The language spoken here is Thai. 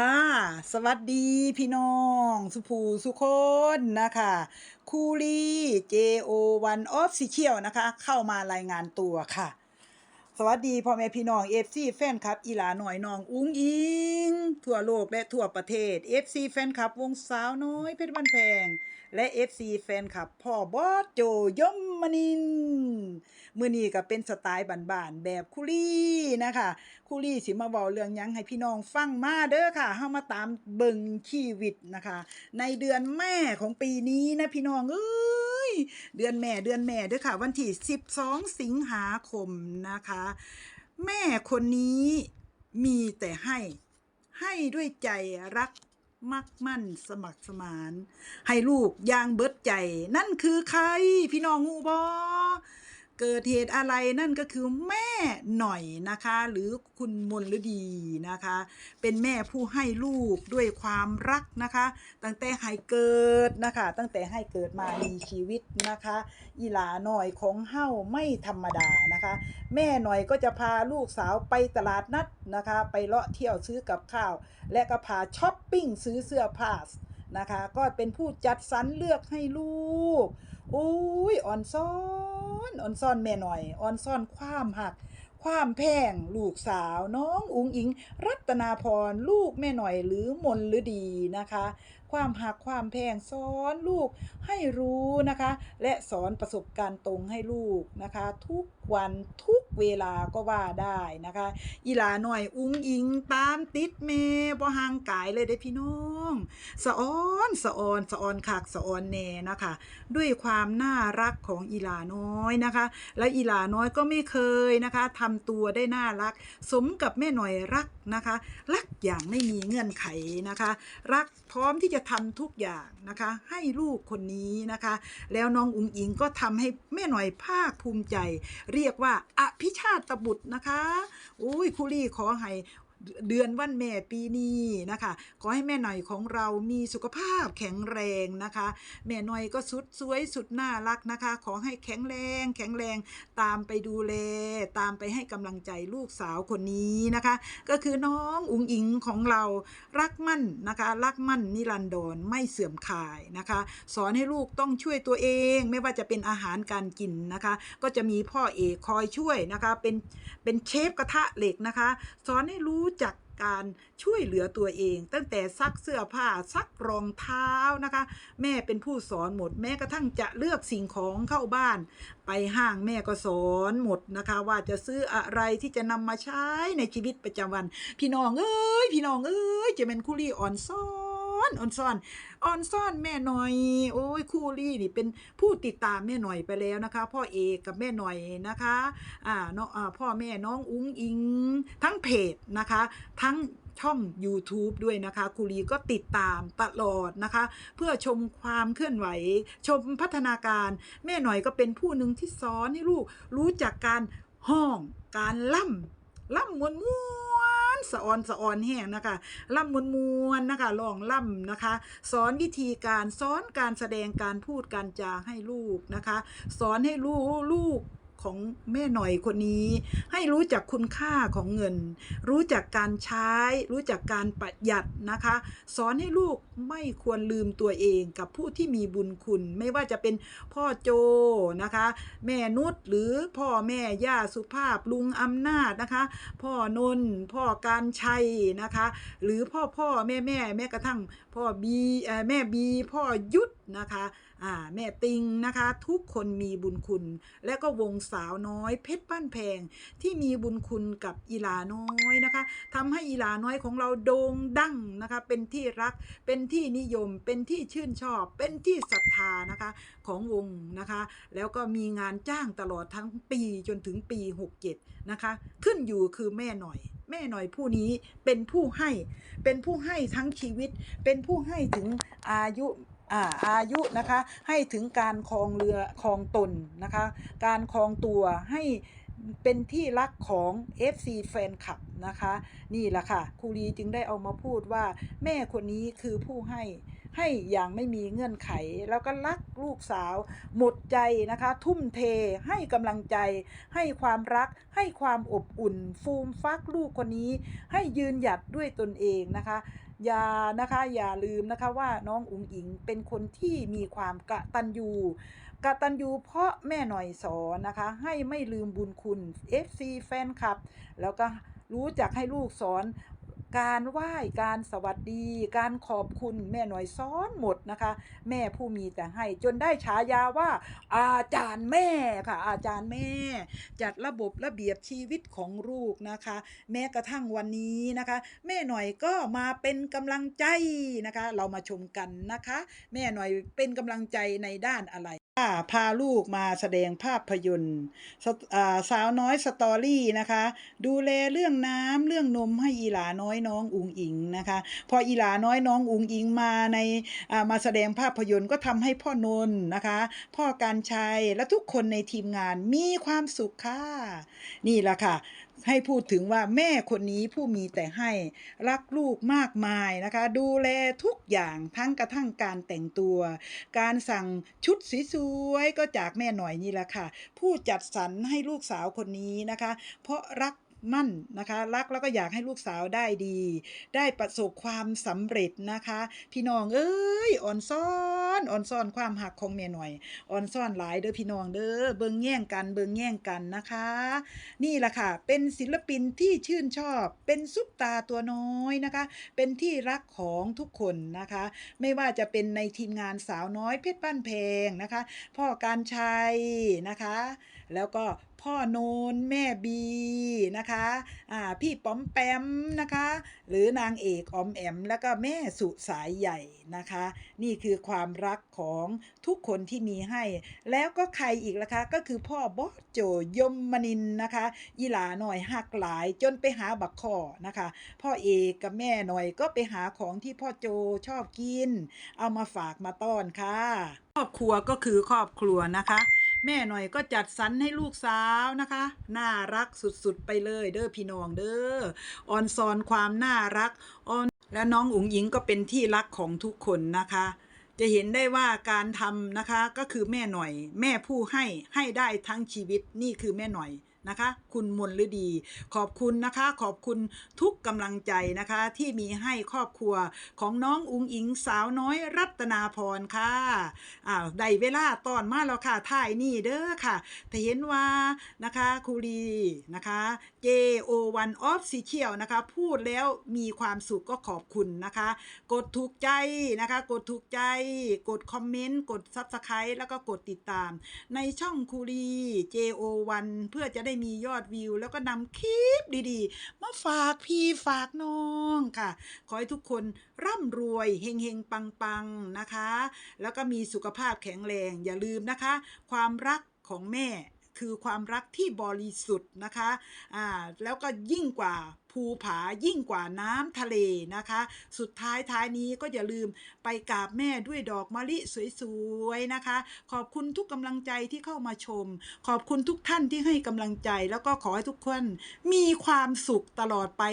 ค่ะ สวัสดีพี่น้อง สุภูสุคนนะคะ คูรี JO1 Official นะคะ เข้ามารายงานตัวค่ะ สวัสดีพ่อแม่พี่น้อง FC แฟนคลับอีหลาหน่อยน้องอุ้งอิง ทั่วโลกและทั่วประเทศ FC แฟนคลับวงสาวน้อยเพชรบ้านแพง และ FC แฟนคลับพ่อบอสโจยมมนินมือนี้ก็เป็นสไตล์บ้านๆแบบคุรี่นะคะคุรี่สิมาเว้าเรื่องยังให้พี่น้องฟังมาเด้อค่ะเฮามาตามเบิ่งชีวิตนะคะ ในเดือนแม่ของปีนี้นะพี่น้องเอ้ เดือนแม่เดือนแม่เด้อค่ะ วันที่ 12 สิงหาคมนะคะ แม่คนนี้มีแต่ให้ให้ด้วยใจรักมักมั่นสมัครสมาน ให้ลูกยางเบิดใจ นั่นคือใคร พี่น้องงูบอ เกิดเหตุอะไรนั่นก็คือแม่หน่อยนะคะ หรือคุณมนฤดีนะคะ เป็นแม่ผู้ให้ลูกด้วยความรักนะคะ ตั้งแต่ให้เกิดนะคะ ตั้งแต่ให้เกิดมามีชีวิตนะคะ อีหลาหน่อยของเฮ้าไม่ธรรมดานะคะ แม่หน่อยก็จะพาลูกสาวไปตลาดนัดนะคะ ไปเลาะเที่ยวซื้อกับข้าว และก็พาช้อปปิ้งซื้อเสื้อผ้า นะคะ ก็เป็นผู้จัดสรรเลือกให้ลูกอุ้ยอ่อนซ้อนอ่อนซ้อนแม่หน่อยอ่อนซ้อนความหัก ความแพงลูกสาวน้องอุงอิง รัตนาพรลูกแม่หน่อยหรือมนหรือดีนะคะความหักความแพงสอนลูกให้รู้นะคะ และสอนประสบการณ์ตรงให้ลูกนะคะ ทุกวันทุกเวลาก็ว่าได้นะคะ อีหลาหน่อยอุ้งอิงตามติดเมบ่ห่างกายเลยเด้พี่น้องสะออนสะออนสะออนคักสะออนแน่นะคะ ด้วยความน่ารักของอีหลาน้อยนะคะ และอีหลาน้อยก็ไม่เคยนะคะทำตัวได้น่ารัก สมกับแม่หน่อยรักนะคะ รักอย่างไม่มีเงื่อนไขนะคะ รักพร้อมที่จะจะทำทุกอย่างนะคะ ให้ลูกคนนี้นะคะ แล้วน้องอุ๋งอิงก็ทำให้แม่หน่อยภาคภูมิใจ เรียกว่าอภิชาตบุตรนะคะอุ้ยคุรี่ขอให้ เดือนวันแม่ปีนี้นะคะ ขอให้แม่หน่อยของเรามีสุขภาพแข็งแรงนะคะ แม่หน่อยก็สุดสวยสุดน่ารักนะคะ ขอให้แข็งแรง แข็งแรงตามไปดูแล ตามไปให้กำลังใจลูกสาวคนนี้นะคะ ก็คือน้องอุ๋งอิงของเรารักมั่นนะคะ รักมั่นนิรันดรไม่เสื่อมคลายนะคะ สอนให้ลูกต้องช่วยตัวเอง ไม่ว่าจะเป็นอาหารการกินนะคะ ก็จะมีพ่อเอกคอยช่วยนะคะ เป็นเป็นเชฟกระทะเหล็กนะคะ สอนให้รู้จักการช่วยเหลือตัวเอง ตั้งแต่ซักเสื้อผ้าซักรองเท้านะคะ แม่เป็นผู้สอนหมด แม้กระทั่งจะเลือกสิ่งของเข้าบ้าน ไปห้างแม่ก็สอนหมดนะคะ ว่าจะซื้ออะไรที่จะนำมาใช้ในชีวิตประจำวัน พี่น้องเอ้ยพี่น้องเอ้ยจะเป็นคุรี่อ่อนซ้อน อ่อนซ่อนอ่อนซ่อนแม่หน่อย โอ้ยคูรี่นี่เป็นผู้ติดตามแม่หน่อยไปแล้วนะคะ พ่อเอกกับแม่หน่อยนะคะอ่าน้องอ่าพ่อแม่น้องอุ้งอิง ทั้งเพจนะคะ ทั้งช่อง YouTube ด้วยนะคะครูรีก็ติดตามตลอดนะคะ เพื่อชมความเคลื่อนไหว ชมพัฒนาการ แม่หน่อยก็เป็นผู้หนึ่งที่สอนให้ลูกรู้จักการห้อง การล่ำล่ำมวนมวน สะออนสะออนแห้งนะคะล่ำมวนมวนนะคะลองล่ำนะคะ สอนวิธีการสอนการแสดงการพูดการจาให้ลูกนะคะ สอนให้ลูกลูก ของแม่หน่อยคนนี้ ให้รู้จักคุณค่าของเงิน รู้จักการใช้ รู้จักการประหยัดนะคะ สอนให้ลูกไม่ควรลืมตัวเองกับผู้ที่มีบุญคุณ ไม่ว่าจะเป็นพ่อโจนะคะ แม่นุชหรือพ่อแม่ย่าสุภาพลุงอำนาจนะคะ พ่อนนพ่อการชัยนะคะ หรือพ่อพ่อแม่แม่แม้กระทั่งพ่อบีแม่บีพ่อยุทธนะคะ แม่ติงนะคะ ทุกคนมีบุญคุณ และก็วงสาวน้อยเพชรบ้านแพงที่มีบุญคุณกับอีลาน้อยนะคะทำให้อีลาน้อยของเราโด่งดังนะคะ เป็นที่รักเป็นที่นิยม เป็นที่ชื่นชอบ เป็นที่ศรัทธานะคะของวงนะคะ แล้วก็มีงานจ้างตลอดทั้งปีจนถึงปี 67 นะคะ ขึ้นอยู่คือแม่หน่อย แม่หน่อยผู้นี้เป็นผู้ให้ เป็นผู้ให้ทั้งชีวิต เป็นผู้ให้ถึงอายุ อาอายุนะคะให้ถึงการครองเรือครองตนนะคะ การครองตัวให้เป็นที่รักของ FC แฟนคลับนะคะ นี่แหละค่ะครูรีจึงได้เอามาพูดว่า แม่คนนี้คือผู้ให้ให้อย่างไม่มีเงื่อนไข แล้วก็รักลูกสาว หมดใจนะคะ ทุ่มเทให้กำลังใจ ให้ความรัก ให้ความอบอุ่น ฟูมฟักลูกคนนี้ ให้ยืนหยัดด้วยตนเองนะคะ อย่านะคะอย่าลืมนะคะว่าน้องอุ๋งอิงเป็นคนที่มีความกะตันยูกะตันยูเพราะแม่หน่อยสอนนะคะ ให้ไม่ลืมบุญคุณ FC แฟนคลับ แล้วก็รู้จักให้ลูกสอน การไหว้การสวัสดี การขอบคุณแม่หน่อยซ้อนหมดนะคะ แม่ผู้มีแต่ให้จนได้ฉายาว่า อาจารย์แม่ค่ะ อาจารย์แม่ จัดระบบระเบียบชีวิตของลูกนะคะ แม้กระทั่งวันนี้นะคะ แม่หน่อยก็มาเป็นกำลังใจนะคะ เรามาชมกันนะคะ แม่หน่อยเป็นกำลังใจในด้านอะไร พาลูกมาแสดงภาพยนตร์สาวน้อยสตอรี่นะคะ ดูแลเรื่องน้ำเรื่องนมให้อีหลาน้อยน้องอุงอิงนะคะ พออีหลาน้อยน้องอุงอิงมาในามาแสดงภาพยนตร์ก็ทำให้พ่อนนนะคะ พ่อการชัยและทุกคนในทีมงานมีความสุขค่ะ นี่แหละค่ะให้พูดถึงว่าแม่คนนี้ผู้มีแต่ให้รักลูกมากมายนะคะ ดูแลทุกอย่างทั้งกระทั่งการแต่งตัว การสั่งชุดสวยๆก็จากแม่หน่อยนี่แหละค่ะ ผู้จัดสรรให้ลูกสาวคนนี้นะคะ เพราะรัก มั่นนะคะ รักแล้วก็อยากให้ลูกสาวได้ดี ได้ประสบความสำเร็จนะคะ พี่น้องเอ้ยอ่อนซ่อนอ่อนซ่อนความหักของแม่หน่อยอ่อนซ่อนหลายเด้อพี่น้องเด้อเบิงแย่งกันเบิงแย่งกันนะคะ นี่แหละค่ะ เป็นศิลปินที่ชื่นชอบ เป็นซุปตาตัวน้อยนะคะ เป็นที่รักของทุกคนนะคะ ไม่ว่าจะเป็นในทีมงานสาวน้อยเพชรบ้านเพลงนะคะ พ่อการชัยนะคะ แล้วก็พ่อโนนแม่บีนะคะอ่าพี่ป๋อมแปมนะคะ หรือนางเอกอมแอม แล้วก็แม่สุสายใหญ่นะคะ นี่คือความรักของทุกคนที่มีให้ แล้วก็ใครอีกล่ะคะ ก็คือพ่อบอสโจยมมนินนะคะอีหลาหน่อยหักหลายจนไปหาบักคอนะคะ พ่อเอกกับแม่หน่อยก็ไปหาของที่พ่อโจชอบกิน เอามาฝากมาต้อนค่ะ ครอบครัวก็คือครอบครัวนะคะ แม่หน่อยก็จัดสรรให้ลูกสาวนะคะ น่ารักสุดๆไปเลยเด้อพี่น้องเด้อออนซอนความน่ารักออนและน้องอุ๋งหญิงก็เป็นที่รักของทุกคนนะคะ จะเห็นได้ว่าการทำนะคะก็คือแม่หน่อย แม่ผู้ให้ให้ได้ทั้งชีวิตนี่คือแม่หน่อย นะคะ คุณมนฤดี ขอบคุณนะคะ ขอบคุณทุกกำลังใจนะคะ ที่มีให้ครอบครัวของน้องอุงอิงสาวน้อยรัตนาพรค่ะอ้าวได้เวลาตอนมาแล้วค่ะถ่ายนี่เด้อค่ะแต่เห็นว่านะคะคูรีนะคะ JO1 Official นะคะพูดแล้วมีความสุขก็ขอบคุณนะคะ กดถูกใจนะคะ กดถูกใจ กดคอมเมนต์ กด Subscribe แล้วก็กดติดตาม ในช่องคูรี JO1 เพื่อจะได้มียอดวิว แล้วก็นำคลิปดีๆ มาฝากพี่ฝากน้องค่ะ ขอให้ทุกคนร่ำรวยเฮงเฮงปังปังๆนะคะ แล้วก็มีสุขภาพแข็งแรงอย่าลืมนะคะ ความรักของแม่ คือความรักที่บริสุทธิ์นะคะอ่าแล้วก็ยิ่งกว่าภูผายิ่งกว่าน้ำทะเลนะคะ สุดท้ายท้ายนี้ก็อย่าลืมไปกราบแม่ด้วยดอกมะลิสวยๆนะคะ ขอบคุณทุกกำลังใจที่เข้ามาชม ขอบคุณทุกท่านที่ให้กำลังใจ แล้วก็ขอให้ทุกคนมีความสุขตลอดไป